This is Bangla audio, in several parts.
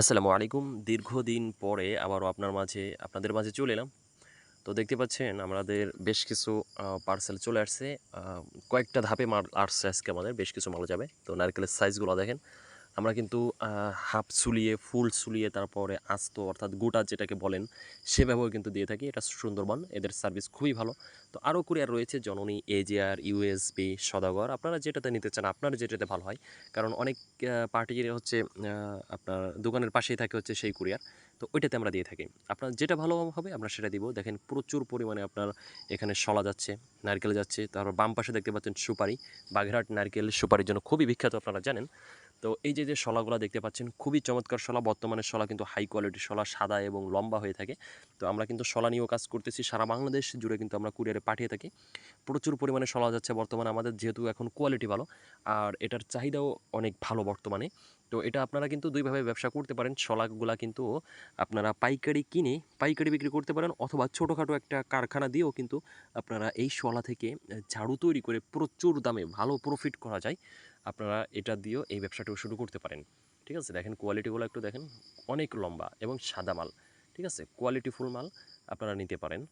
আসসালামু আলাইকুম। দীর্ঘদিন পরে আবারও আপনার মাঝে, আপনাদের মাঝে চলে এলাম। তো দেখতে পাচ্ছেন, আমাদের বেশ কিছু পার্সেল চলে আসছে। কয়েকটা ধাপে মাল আসছে আজকে আমাদের, বেশ কিছু মাল যাবে। তো নারকেলের সাইজগুলো দেখেন। আমরা কিন্তু হাফ সুলিয়ে ফুল সুলিয়ে তারপরে আস্ত অর্থাৎ গোটা যেটাকে বলেন, সেভাবেও কিন্তু দিয়ে থাকি। এটা সুন্দরবন, এদের সার্ভিস খুবই ভালো। তো আরও কুরিয়ার রয়েছে জননী, এজিআর, ইউএসবি, সদাগর। আপনারা যেটাতে নিতে চান, আপনার যেটাতে ভালো হয়। কারণ অনেক পার্টির হচ্ছে আপনার দোকানের পাশেই থাকে হচ্ছে সেই কুরিয়ার। তো ওইটাতে আমরা দিয়ে থাকি। আপনার যেটা ভালো হবে, আমরা সেটা দিব। দেখেন প্রচুর পরিমাণে আপনার এখানে শলা যাচ্ছে, নারকেল যাচ্ছে। তারপর বাম পাশে দেখতে পাচ্ছেন সুপারি। বাঘেরহাট নারকেল সুপারির জন্য খুবই বিখ্যাত, আপনারা জানেন। তো এই যে যে শলাগুলো দেখতে পাচ্ছেন, খুবই চমৎকার শলা। বর্তমানে শলা কিন্তু হাই কোয়ালিটির শলা, সাদা এবং লম্বা হয়ে থাকে। তো আমরা কিন্তু শলা নিয়েও কাজ করতেছি। সারা বাংলাদেশ জুড়ে কিন্তু আমরা কুরিয়ারে পাঠিয়ে থাকি। প্রচুর পরিমাণে শলা যাচ্ছে বর্তমানে আমাদের, যেহেতু এখন কোয়ালিটি ভালো। আর এটার চাহিদাও অনেক ভালো বর্তমানে। তো এটা আপনারা কিন্তু দুইভাবে ব্যবসা করতে পারেন। শলাগুলা কিন্তু আপনারা পাইকারি কিনে পাইকারি বিক্রি করতে পারেন অথবা ছোটোখাটো একটা কারখানা দিয়েও কিন্তু আপনারা এই শলা থেকে ঝাড়ু তৈরি করে প্রচুর দামে ভালো প্রফিট করা যায়। আপনারা এটা দিয়েও এই ব্যবসাটাও শুরু করতে পারেন। ঠিক আছে? দেখেন কোয়ালিটিগুলো একটু দেখেন। অনেক লম্বা এবং সাদা মাল। ঠিক আছে? কোয়ালিটিফুল মাল আপনারা নিতে পারেন।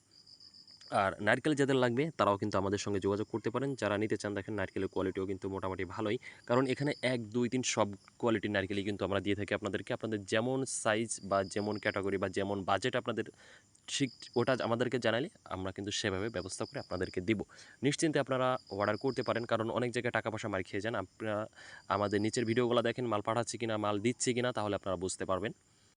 আর নারকেল যাদের লাগবে, তারাও কিন্তু আমাদের সঙ্গে যোগাযোগ করতে পারেন। যারা নিতে চান, দেখেন নারকেলের কোয়ালিটিও কিন্তু মোটামুটি ভালোই। কারণ এখানে এক, দুই, তিন সব কোয়ালিটির নারকেলই কিন্তু আমরা দিয়ে থাকি আপনাদেরকে। আপনাদের যেমন সাইজ বা যেমন ক্যাটাগরি বা যেমন বাজেট আপনাদের ঠিক ওটা আমাদেরকে জানালে আমরা কিন্তু সেভাবে ব্যবস্থা করে আপনাদেরকে দিব। নিশ্চিন্তে আপনারা অর্ডার করতে পারেন। কারণ অনেক জায়গায় টাকা পয়সা মার খেয়ে যান। আপনারা আমাদের নিচের ভিডিওগুলো দেখেন, মাল পাঠাচ্ছি কিনা, মাল দিচ্ছি কিনা, তাহলে আপনারা বুঝতে পারবেন।